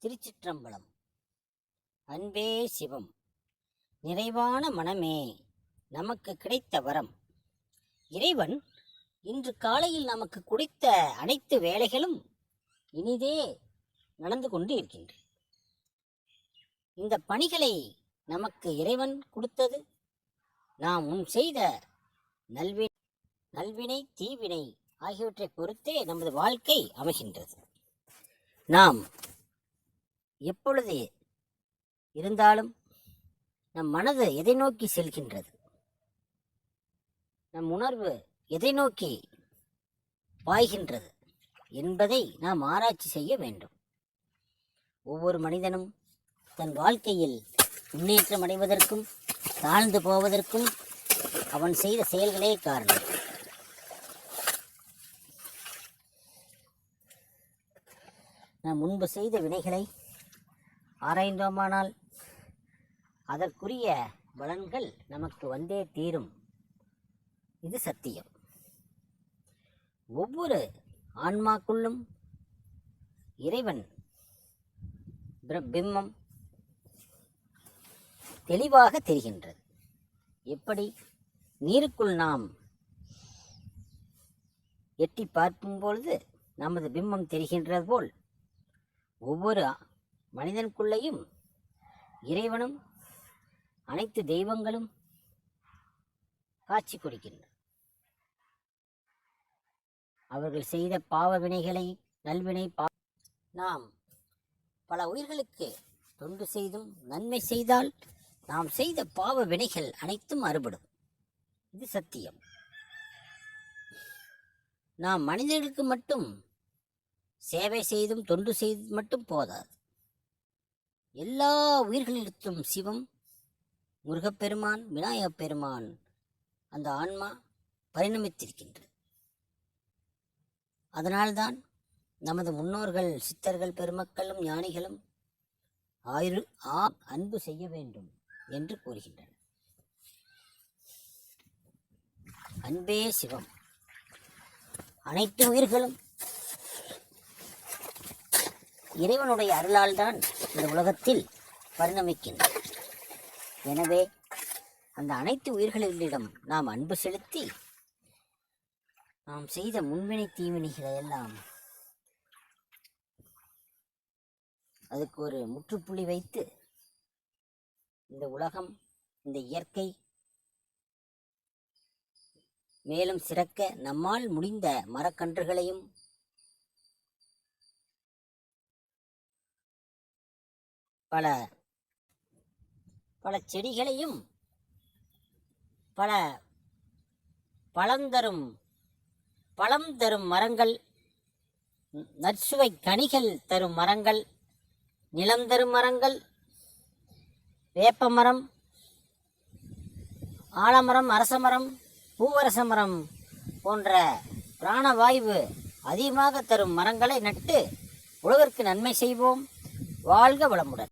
திருச்சிற்றம்பலம். அன்பே சிவம். நிறைவான மனமே நமக்கு கிடைத்த வரம். இறைவன் இன்று காலையில் நமக்கு கொடுத்த அனைத்து வேலைகளும் இனிதே நடந்து கொண்டு இருக்கின்றன. இந்த பணிகளை நமக்கு இறைவன் கொடுத்தது. நாம் முன் செய்த நல்வி நல்வினை தீவினை ஆகியவற்றை பொறுத்தே நமது வாழ்க்கை அமைகின்றது. நாம் எப்பொழுது இருந்தாலும் நம் மனது எதை நோக்கி செல்கின்றது? நம் உணர்வு எதை நோக்கி பாய்கின்றது என்பதை நாம் ஆராய்ச்சி செய்ய வேண்டும். ஒவ்வொரு மனிதனும் தன் வாழ்க்கையில் முன்னேற்றம் அடைவதற்கும் தாழ்ந்து போவதற்கும் அவன் செய்த செயல்களே காரணம். நாம் முன்பு செய்த வினைகளை ஆராய்ந்தோமானால் அதற்குரிய பலன்கள் நமக்கு வந்தே தீரும். இது சத்தியம். ஒவ்வொரு ஆன்மாக்குள்ளும் இறைவன் பிர- பிம்பம் தெளிவாக தெரிகின்றது. எப்படி? நீருக்குள் நாம் எட்டி பார்க்கும் பொழுது நமது பிம்பம் தெரிகின்றது போல் ஒவ்வொரு மனிதனுக்குள்ளேயும் இறைவனும் அனைத்து தெய்வங்களும் காட்சி கொடுக்கின்றன அவர்கள் செய்த பாவ வினைகளை நல்வினை பா நாம் பல உயிர்களுக்கு தொண்டு செய்தும் நன்மை செய்தால் நாம் செய்த பாவ வினைகள் அனைத்தும் அறுபடும். இது சத்தியம். நாம் மனிதர்களுக்கு மட்டும் சேவை செய்தும் தொண்டு செய்து மட்டும் போதாது. எல்லா உயிர்களிடத்தும் சிவம் முருகப்பெருமான் விநாயகப் பெருமான் அந்த ஆன்மா பரிணமித்திருக்கின்றது. அதனால்தான் நமது முன்னோர்கள் சித்தர்கள் பெருமக்களும் ஞானிகளும் ஆயிரு ஆ அன்பு செய்ய வேண்டும் என்று கூறுகின்றனர். அன்பே சிவம். அனைத்து உயிர்களும் இறைவனுடைய அருளால்தான் இந்த உலகத்தில் பரிணமிக்கின்றன எனவே அந்த அனைத்து உயிர்களிடம் நாம் அன்பு செலுத்தி நாம் செய்த முன்வினை தீவினைகளை எல்லாம் அதுக்கு ஒரு முற்றுப்புள்ளி வைத்து இந்த உலகம் இந்த இயற்கை மேலும் சிறக்க நம்மால் முடிந்த மரக்கன்றுகளையும் பல பல செடிகளையும் பல பழந்தரும் பழம் தரும் மரங்கள் நற்சுவை கனிகள் தரும் மரங்கள் நிலம் தரும் மரங்கள் வேப்பமரம் ஆலமரம் அரசமரம் பூவரச மரம் போன்ற பிராணவாயு அதிகமாக தரும் மரங்களை நட்டு உலகிற்கு நன்மை செய்வோம். வாழ்க வளமுடன்.